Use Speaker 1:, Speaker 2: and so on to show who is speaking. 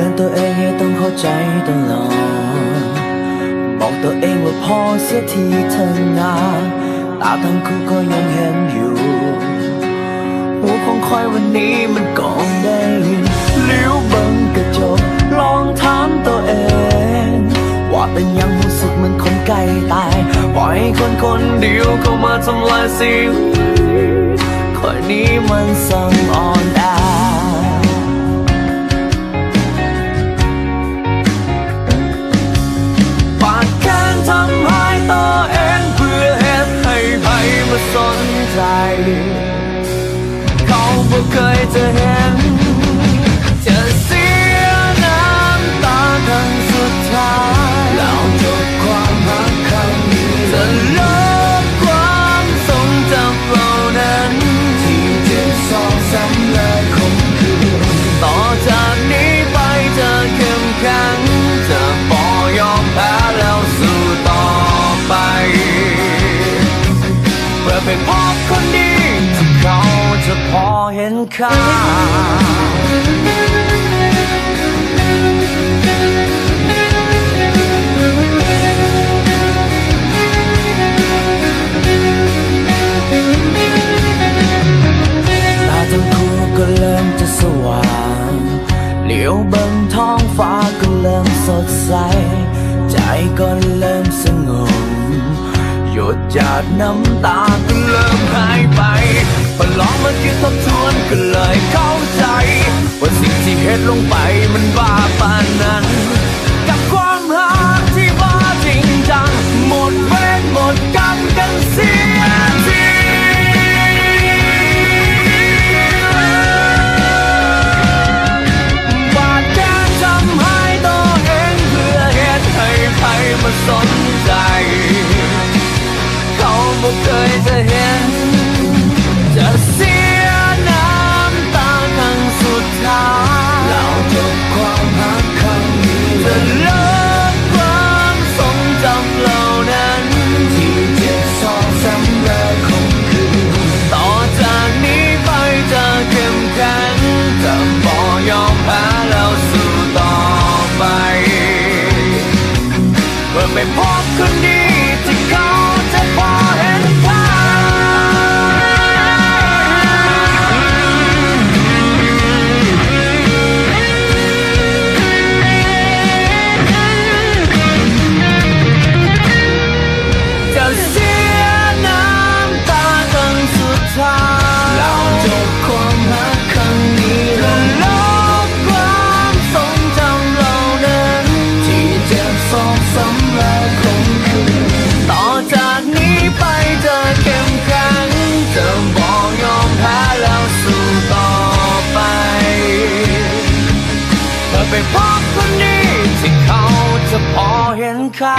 Speaker 1: อนตัวเองให้ต้องเข้าใจตลอด บอกตัวเองว่าพอเสียทีเธอนาตาทั้งคู่ก็ยังเห็นอยู่หัวของคอยวันนี้มันก็ได้ยินเลี้ยวบังกระจกลองถามตัวเอง ว่าเป็นยังรู้สึกเหมือนคนใกล้ตาย ปล่อยคนคนเดียวเข้ามาทำลายชีวิตคอยนี้มันสั่งอ่อนแอ เขาบ่เคยจะเห็น ห็นค่าตาทั้งคู่ก็เริ่มจะสว่างเหลียวเบิ่งท้องฟ้าก็เริ่มสดใส ใจก็เริ่มสงบหยุดจากน้ำตาก็เริ่มหายไปพอลอง ดลงไปมันบ้า เมื่อไปพบคนดี ไปพบคนดีที่เขาจะพอเห็นค่า